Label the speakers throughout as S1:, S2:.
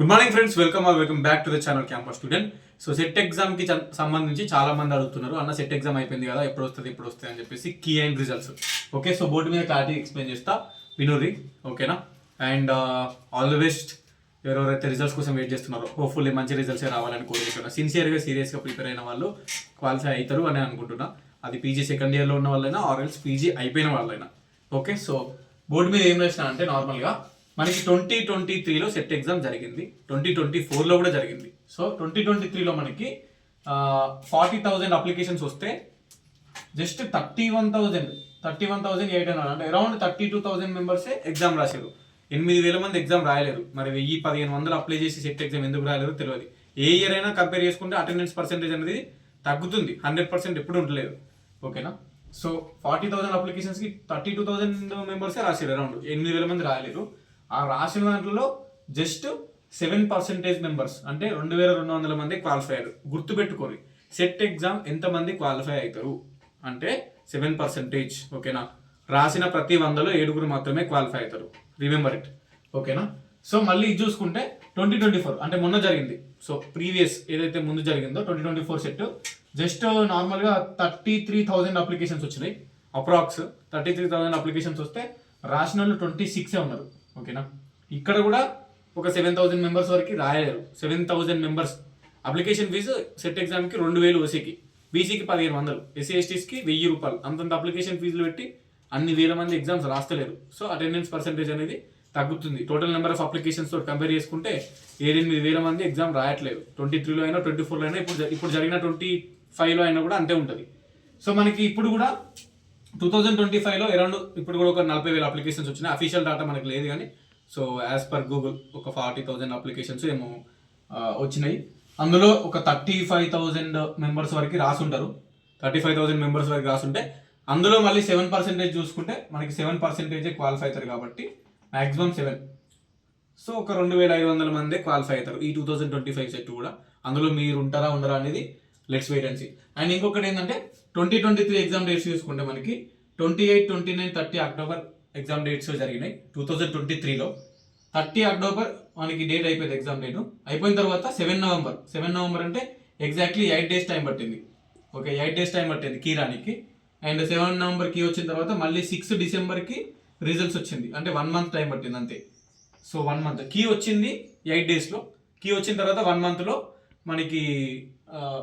S1: Good morning friends welcome or welcome back to the channel campus student so set ఎగ్జామ్కి సంబంధించి చాలా మంది అడుగుతున్నారు. అన్న సెట్ ఎగ్జామ్ అయిపోయింది కదా ఎప్పుడు వస్తుంది ఎప్పుడు వస్తుంది అని చెప్పేసి key and results okay so board మీద క్లారిటీ ఎక్స్ప్లెయిన్ చేస్తా. వినూరి ఓకేనా అండ్ ఆల్ ది బెస్ట్ ఎవరెవరైతే రిజల్ట్స్ కోసం వెయిట్ చేస్తున్నారో హోప్ఫుల్లీ మంచి రిజల్ట్స్ రావాలని కోరుకుంటున్నా. సిన్సియర్గా సీరియస్గా ప్రిపేర్ అయిన వాళ్ళు క్వాలిఫై అవుతారు అని అనుకుంటున్నా. అది పీజీ సెకండ్ ఇయర్లో ఉన్న వాళ్ళైనా ఆర్ ఎల్స్ పీజీ అయిపోయిన వాళ్ళైనా. ఓకే సో బోర్డు మీద ఏం రాసిన అంటే నార్మల్గా మనకి ట్వంటీ ట్వంటీ త్రీలో సెట్ ఎగ్జామ్ జరిగింది. ట్వంటీ ట్వంటీ ఫోర్లో కూడా జరిగింది. సో ట్వంటీ ట్వంటీ త్రీలో మనకి ఫార్టీ థౌజండ్ అప్లికేషన్స్ వస్తే just thirty one thousand thirty one thousand eight hundred అంటే అరౌండ్ థర్టీ టూ థౌసండ్ మెంబర్సే ఎగ్జామ్ రాశారు. ఎనిమిది వేల మంది ఎగ్జామ్ రాయలేరు మరి వెయ్యి పదిహేను వందలు అప్లై చేసి సెట్ ఎగ్జామ్ ఎందుకు రాలేదు తెలియదు. ఏ ఇయర్ అయినా కంపేర్ చేసుకుంటే అటెండెన్స్ పర్సెంటేజ్ అనేది తగ్గుతుంది. హండ్రెడ్ పర్సెంట్ ఎప్పుడు ఉండలేదు. ఓకేనా? సో ఫార్టీ థౌసండ్ అప్లికేషన్స్కి థర్టీ టూ థౌసండ్ మెంబర్సే రాశారు అరౌండ్. ఎనిమిది వేల మంది రాయలేరు ఆ రాసిన దాంట్లో జస్ట్ సెవెన్ పర్సెంటేజ్ మెంబర్స్ అంటే రెండు వేల రెండు వందల మంది క్వాలిఫై అయ్యారు. గుర్తుపెట్టుకొని సెట్ ఎగ్జామ్ ఎంతమంది క్వాలిఫై అవుతారు? అంటే సెవెన్ పర్సెంటేజ్ ఓకేనా? రాసిన ప్రతి వందలో ఏడుగురు మాత్రమే క్వాలిఫై అవుతారు. రిమెంబర్ ఇట్ ఓకేనా? సో మళ్ళీ ఇది చూసుకుంటే ట్వంటీ ట్వంటీ ఫోర్ అంటే మొన్న జరిగింది. సో ప్రీవియస్ ఏదైతే ముందు జరిగిందో twenty twenty four set just నార్మల్గా థర్టీ త్రీ థౌజండ్ అప్లికేషన్స్ వచ్చినాయి. Approx thirty three thousand applications వస్తే రాసిన వాళ్ళు ట్వంటీ సిక్సే ఉన్నారు. ఓకేనా? ఇక్కడ కూడా ఒక సెవెన్ థౌసండ్ మెంబర్స్ వరకు రాయలేరు. Seven thousand members application fee set ఎగ్జామ్కి రెండు వేలు ఓసీకి బీసీకి పదిహేను వందలు. ఎస్సీ ఎస్టీస్కి వెయ్యి రూపాయలు. అంతంత అప్లికేషన్ ఫీజులు పెట్టి అన్ని వేల మంది ఎగ్జామ్స్ రాస్తలేరు. సో అటెండెన్స్ పర్సెంటేజ్ అనేది తగ్గుతుంది. టోటల్ నెంబర్ ఆఫ్ అప్లికేషన్స్ తోటి కంపేర్ చేసుకుంటే ఏడెనిమిది వేల మంది ఎగ్జామ్ రాయట్లేదు. ట్వంటీ త్రీలో అయినా ట్వంటీ ఫోర్లో అయినా ఇప్పుడు ఇప్పుడు జరిగిన ట్వంటీ ఫైవ్లో అయినా కూడా అంతే ఉంటుంది. సో మనకి ఇప్పుడు కూడా టూ థౌజండ్ ట్వంటీ ఫైవ్లో అరౌండ్ ఇప్పుడు కూడా ఒక నలభై వేల అప్లికేషన్స్ వచ్చినాయి అఫీషియల్ డేటా మనకు లేదు కానీ సో యాజ్ పర్ గూగుల్ ఒక ఫార్టీ థౌజండ్ అప్లికేషన్స్ ఏమో వచ్చినాయి. అందులో ఒక థర్టీ ఫైవ్ థౌజండ్ మెంబర్స్ వరకు రాసుంటారు. థర్టీ ఫైవ్ థౌజండ్ మెంబర్స్ వరకు రాసుంటే అందులో మళ్ళీ సెవెన్ పర్సెంటేజ్ చూసుకుంటే మనకి సెవెన్ పర్సెంటేజే క్వాలిఫై అవుతారు కాబట్టి మ్యాక్సిమం సెవెన్ సో ఒక రెండు వేల ఐదు వందల మంది క్వాలిఫై అవుతారు ఈ two thousand twenty five set కూడా. అందులో మీరు ఉంటారా ఉండరా అనేది let's wait and see and ఇంకొకటి ఏంటంటే twenty twenty three exam dates చూసుకుంటే మనకి twenty eight twenty nine thirty October exam dates జరిగినాయి. టూ థౌజండ్ ట్వంటీ త్రీలో థర్టీ అక్టోబర్ మనకి డేట్ అయిపోయింది ఎగ్జామ్ డేట్ అయిపోయిన తర్వాత సెవెన్ నవంబర్ సెవెన్ నవంబర్ అంటే ఎగ్జాక్ట్లీ ఎయిట్ డేస్ టైం పట్టింది. ఓకే ఎయిట్ డేస్ టైం పట్టింది కీరానికి అండ్ సెవెన్ నవంబర్ కీ వచ్చిన తర్వాత మళ్ళీ సిక్స్ డిసెంబర్కి రిజల్ట్స్ వచ్చింది. అంటే వన్ మంత్ టైం పట్టింది అంతే. సో వన్ మంత్ కీ వచ్చింది ఎయిట్ డేస్లో కీ వచ్చిన తర్వాత వన్ మంత్లో మనకి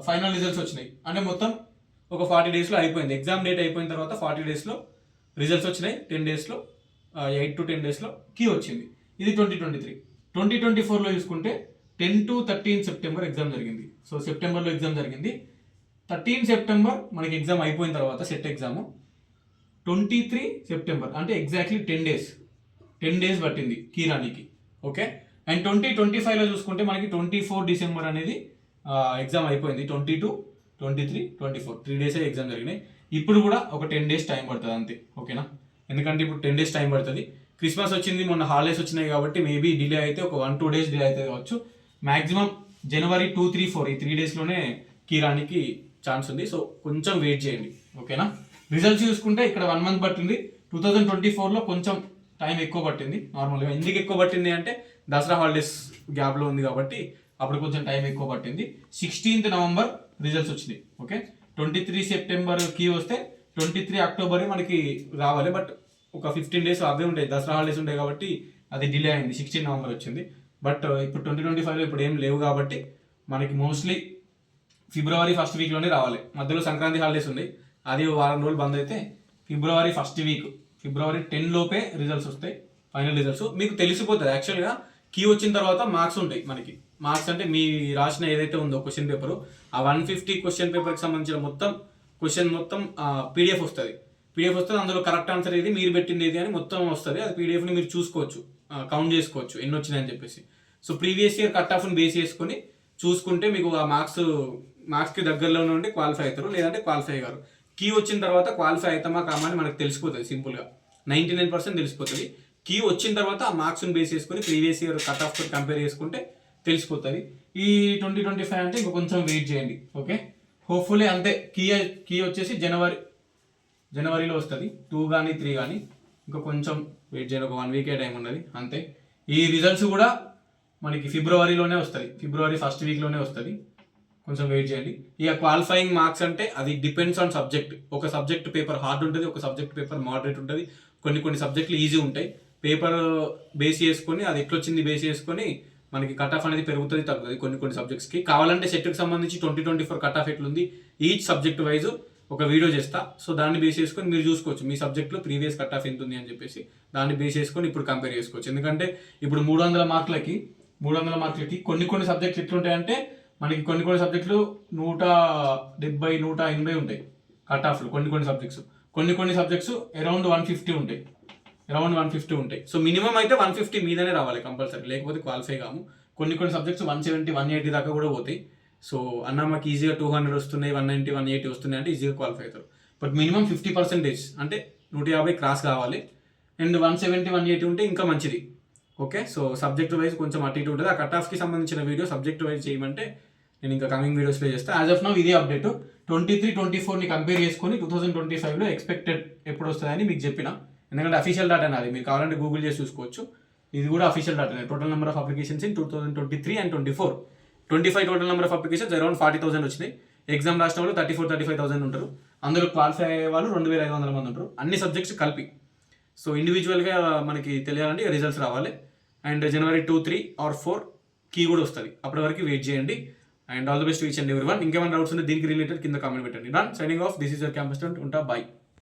S1: ఫైనల్ రిజల్ట్స్ వచ్చినాయి. అంటే మొత్తం ఒక ఫార్టీ డేస్లో అయిపోయింది. ఎగ్జామ్ డేట్ అయిపోయిన తర్వాత ఫార్టీ డేస్లో రిజల్ట్స్ వచ్చినాయి. టెన్ డేస్లో ఎయిట్ టు టెన్ డేస్లో కీ వచ్చింది. ఇది twenty twenty three twenty twenty ఫోర్లో చూసుకుంటే ten to thirteen September exam జరిగింది. సో సెప్టెంబర్లో ఎగ్జామ్ జరిగింది. థర్టీన్ సెప్టెంబర్ మనకి ఎగ్జామ్ అయిపోయిన తర్వాత set exam twenty three September అంటే exactly ten days ten days పట్టింది కీరానికి ఓకే అండ్ ట్వంటీ ట్వంటీ ఫైవ్లో చూసుకుంటే మనకి ట్వంటీ ఫోర్ డిసెంబర్ అనేది ఎగ్జామ్ అయిపోయింది. Twenty two twenty three twenty four. Three డేసే ఎగ్జామ్ జరిగినాయి. ఇప్పుడు కూడా ఒక టెన్ డేస్ టైం పడుతుంది అంతే. ఓకేనా ఎందుకంటే ఇప్పుడు టెన్ డేస్ టైం పడుతుంది. క్రిస్మస్ వచ్చింది మొన్న హాలిడేస్ వచ్చినాయి కాబట్టి మేబీ డిలే అయితే ఒక వన్ టూ డేస్ డిలే అయితే కావచ్చు. మ్యాక్సిమం జనవరి టూ త్రీ ఫోర్ ఈ త్రీ డేస్లోనే కీరానికి ఛాన్స్ ఉంది. సో కొంచెం వెయిట్ చేయండి. ఓకేనా రిజల్ట్స్ చూసుకుంటే ఇక్కడ వన్ మంత్ పట్టింది. టూ థౌజండ్ ట్వంటీ ఫోర్లో కొంచెం టైం ఎక్కువ పట్టింది. నార్మల్గా ఎందుకు ఎక్కువ పట్టింది అంటే దసరా హాలిడేస్ గ్యాప్లో ఉంది కాబట్టి అప్పుడు కొంచెం టైం ఎక్కువ పట్టింది. సిక్స్టీన్త్ నవంబర్ రిజల్ట్స్ వచ్చింది. Okay? Twenty three September key వస్తే ట్వంటీ త్రీ అక్టోబర్ మనకి రావాలి. బట్ ఒక ఫిఫ్టీన్ డేస్ అవే ఉంటాయి. దసరా హాలిడేస్ ఉంటాయి కాబట్టి అది డిలే అయింది. సిక్స్టీన్ నవంబర్ వచ్చింది. బట్ ఇప్పుడు ట్వంటీ ట్వంటీ ఫైవ్లో ఇప్పుడు ఏం లేవు కాబట్టి మనకి మోస్ట్లీ ఫిబ్రవరి ఫస్ట్ వీక్లోనే రావాలి. మధ్యలో సంక్రాంతి హాలిడేస్ ఉన్నాయి. అది వారం రోజులు బంద్ అయితే ఫిబ్రవరి ఫస్ట్ వీక్ ఫిబ్రవరి టెన్ లోపే రిజల్ట్స్ వస్తాయి. Final results. మీకు తెలిసిపోతుంది. యాక్చువల్గా కీ వచ్చిన తర్వాత మార్క్స్ ఉంటాయి మనకి. మార్క్స్ అంటే మీ రాసిన ఏదైతే ఉందో క్వశ్చన్ పేపర్ ఆ వన్ ఫిఫ్టీ క్వశ్చన్ పేపర్కి సంబంధించిన మొత్తం క్వశ్చన్ మొత్తం పీడిఎఫ్ వస్తుంది. పీడిఎఫ్ వస్తుంది అందులో కరెక్ట్ ఆన్సర్ ఏది మీరు పెట్టింది ఏది అని మొత్తం వస్తుంది. అది పీడిఎఫ్ని మీరు చూసుకోవచ్చు కౌంట్ చేసుకోవచ్చు ఎన్ని వచ్చినాయని చెప్పేసి. సో ప్రీవియస్ ఇయర్ కట్ ఆఫ్ని బేస్ చేసుకొని చూసుకుంటే మీకు ఆ మార్క్స్ మార్క్స్కి దగ్గరలో నుండి క్వాలిఫై అవుతారు. లేదంటే క్వాలిఫై గారు కీ వచ్చిన తర్వాత క్వాలిఫై అవుతామా కామా అని మనకు తెలిసిపోతుంది సింపుల్గా నైంటీ నైన్ పర్సెంట్ తెలిసిపోతుంది. కీ వచ్చిన తర్వాత ఆ మార్క్స్ని బేస్ చేసుకొని previous year cut off compare చేసుకుంటే తెలిసిపోతుంది. ఈ ట్వంటీ ట్వంటీ ఫైవ్ అంటే ఇంకా కొంచెం వెయిట్ చేయండి. ఓకే హోప్ఫుల్లీ అంతే. కీ కీ వచ్చేసి జనవరి జనవరిలో వస్తుంది. టూ కానీ త్రీ కానీ ఇంకా కొంచెం వెయిట్ చేయండి. ఒక వన్ వీకే టైం ఉన్నది. అంతే. ఈ రిజల్ట్స్ కూడా మనకి ఫిబ్రవరిలోనే వస్తుంది. ఫిబ్రవరి ఫస్ట్ వీక్లోనే వస్తుంది. కొంచెం వెయిట్ చేయండి. ఇక క్వాలిఫైయింగ్ మార్క్స్ అంటే అది డిపెండ్స్ ఆన్ సబ్జెక్ట్ ఒక సబ్జెక్ట్ పేపర్ హార్డ్ ఉంటుంది ఒక సబ్జెక్ట్ పేపర్ మోడరేట్ ఉంటుంది. కొన్ని కొన్ని సబ్జెక్టులు ఈజీ ఉంటాయి. పేపర్ బేస్ చేసుకొని అది ఎట్లొచ్చింది బేస్ చేసుకొని మనకి కట్ ఆఫ్ అనేది పెరుగుతుంది తగ్గుతుంది కొన్ని కొన్ని సబ్జెక్ట్స్కి కావాలంటే సెట్కి సంబంధించి twenty twenty four cut off ఎట్లుంది ఈచ్ సబ్జెక్ట్ వైజ్ ఒక వీడియో చేస్తా. సో దాన్ని బేస్ చేసుకొని మీరు చూసుకోవచ్చు మీ సబ్జెక్ట్లో ప్రీవియస్ కట్ ఆఫ్ ఎంత ఉంది అని చెప్పేసి. దాన్ని బేస్ చేసుకొని ఇప్పుడు కంపేర్ చేసుకోవచ్చు. ఎందుకంటే ఇప్పుడు మూడు వందల మార్కులకి మూడు వందల మార్కులకి కొన్ని కొన్ని సబ్జెక్టులు ఎట్లుంటాయంటే మనకి కొన్ని కొన్ని సబ్జెక్టులు నూట డెబ్బై నూట ఎనభై ఉంటాయి కట్ ఆఫ్లు కొన్ని కొన్ని సబ్జెక్ట్స్ కొన్ని కొన్ని సబ్జెక్ట్స్ అరౌండ్ వన్ ఫిఫ్టీ ఉంటాయి. అరౌండ్ వన్ ఫిఫ్టీ ఉంటాయి. సో మినిమం అయితే వన్ ఫిఫ్టీ మీదనే రావాలి కంపల్సరీ. లేకపోతే క్వాలిఫై కాము. కొన్ని కొన్ని subjects one seventy one eighty దాకా కూడా పోతాయి. సో అన్న మాకు ఈజీగా టూ హండ్రెడ్ వస్తున్నాయి వన్ నైంటీ వన్ ఎయిటీ వస్తున్నాయి అంటే ఈజీగా క్వాలిఫై అవుతారు. బట్ మినిమం ఫిఫ్టీ పర్సెంటేజ్ అంటే నూట యాభై క్రాస్ కావాలి. And one seventy one eighty ఉంటే ఇంకా మంచిది. ఓకే సో సబ్జెక్ట్ వైజ్ కొంచెం అటు ఇటు ఉంటుంది. ఆ కట్ ఆఫ్కి సంబంధించిన వీడియో సబ్జెక్ట్ వైజ్ చేయమంటే నేను ఇంకా కమింగ్ వీడియోస్లో చేస్తాను యాజ్ ఆఫ్ నౌ ఇదే అప్డేట్ ట్వంటీ త్రీ ట్వంటీ ఫోర్ని కంపేర్ చేసుకొని టూ థౌసండ్ ట్వంటీ ఫైవ్లో ఎక్స్పెక్టెడ్ ఎప్పుడు వస్తుందని మీకు చెప్పిన. ఎందుకంటే అఫీషియల్ డాటా అది మీరు కావాలంటే గూగుల్ చేసి చూసుకోవచ్చు. ఇది కూడా official data total number of applications in two thousand twenty three and twenty four twenty five total number of applications around forty thousand వచ్చినాయి. ఎగ్జామ్ రాసిన వాళ్ళు thirty four thirty five thousand ఉంటారు. అందులో క్వాలిఫై అయ్యే వాళ్ళు రెండు వేల ఐదు వందల మంది ఉంటారు. అన్ని సబ్జెక్ట్స్ కలిపి. సో ఇండివిజువల్గా మనకి తెలియాలంటే రిజల్ట్స్ రావాలి. And January two three or four key కూడా వస్తుంది. అప్పటి వరకు వెయిట్ చేయండి. And all the best wish and every one ఇంకేమైనా డౌట్స్ ఉంటే దీనికి రిలేటెడ్ కింద కామెంట్ పెట్టండి. Done signing off this is your campus ఉంటా. బాయ్